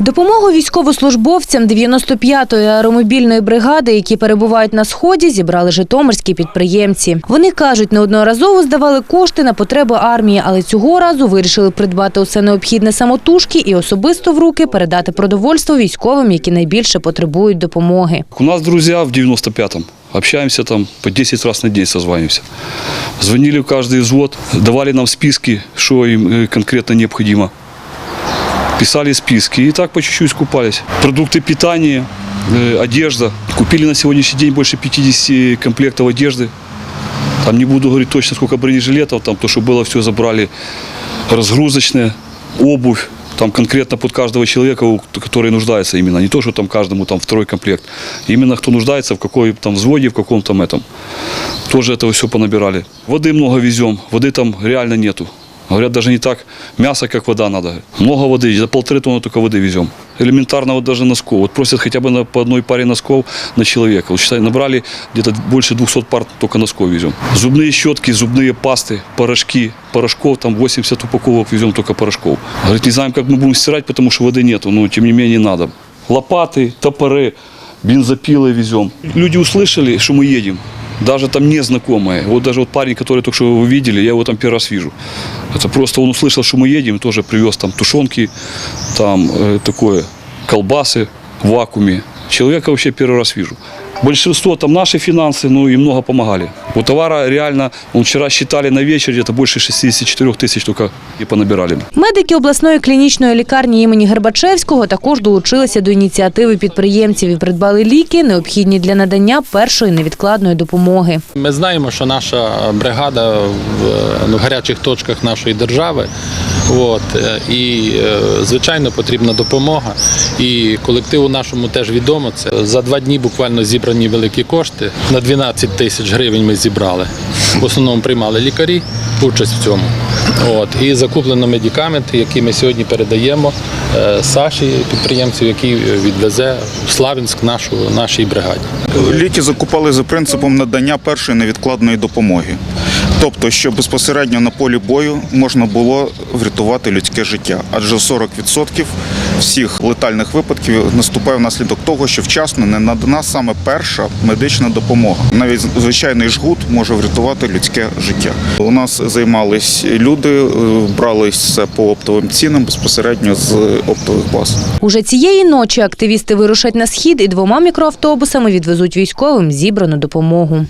Допомогу військовослужбовцям 95-ї аеромобільної бригади, які перебувають на сході, зібрали житомирські підприємці. Вони кажуть, неодноразово здавали кошти на потреби армії, але цього разу вирішили придбати усе необхідне самотужки і особисто в руки передати продовольство військовим, які найбільше потребують допомоги. У нас друзья в 95-м. Общаемся там по 10 раз на день созваниваемся. Звонили в каждый взвод, давали нам списки, что им э, конкретно необходимо Писали списки и так по чуть-чуть скупались. Продукты питания, э, одежда. Купили на сегодняшний день больше 50 комплектов одежды. Там не буду говорить точно, сколько бронежилетов, там то, что было, все забрали. Разгрузочная, обувь. Там конкретно под каждого человека, у- который нуждается именно. Не то, что там каждому там второй комплект. Именно кто нуждается, в какой там взводе, в каком там этом. Тоже этого все понабирали. Воды много везем, воды там реально нету. Говорят, даже не так мясо, как вода надо. Много воды, за полторы тонны только воды везем. Элементарно вот даже носков. Вот просят хотя бы на, по одной паре носков на человека. Вот считай, набрали где-то больше 200 пар только носков везем. Зубные щетки, зубные пасты, порошки. Порошков там 80 упаковок везем только порошков. Говорит, не знаем, как мы будем стирать, потому что воды нету, но тем не менее надо. Лопаты, топоры, бензопилы везем. Люди услышали, что мы едем. Даже там незнакомые. Вот даже вот парень, который только что вы видели, я его там первый раз вижу. Это просто он услышал, что мы едем, и тоже привез там тушенки, там э, такое, колбасы в вакууме. Человека вообще первый раз вижу. Большинство там наши финансы, ну и много помогали. У товара реально, он вчера считали на вечер, где-то больше 64 тысяч только и понабирали. Медики обласної клінічної лікарні імені Гербачевського також долучилися до ініціативи підприємців і придбали ліки, необхідні для надання першої невідкладної допомоги. Ми знаємо, що наша бригада в ну, гарячих точках нашої держави. От, е, і, е, звичайно, потрібна допомога. І колективу нашому теж відомо це. За два дні буквально зібрані великі кошти. На 12 тисяч гривень ми зібрали. В основному приймали лікарі участь в цьому. От, і закуплено медикаменти, які ми сьогодні передаємо е, Саші, підприємцю, який відвезе в Славянськ нашу, нашій бригаді. Ліки закупали за принципом надання першої невідкладної допомоги. Тобто, що безпосередньо на полі бою можна було врятувати людське життя, адже 40% всіх летальних випадків наступає внаслідок того, що вчасно не надана саме перша медична допомога. Навіть звичайний жгут може врятувати людське життя. У нас займались люди, е, брали все по оптовим цінам безпосередньо з оптових баз. Уже цієї ночі активісти вирушать на схід і двома мікроавтобусами відвезуть військовим зібрану допомогу.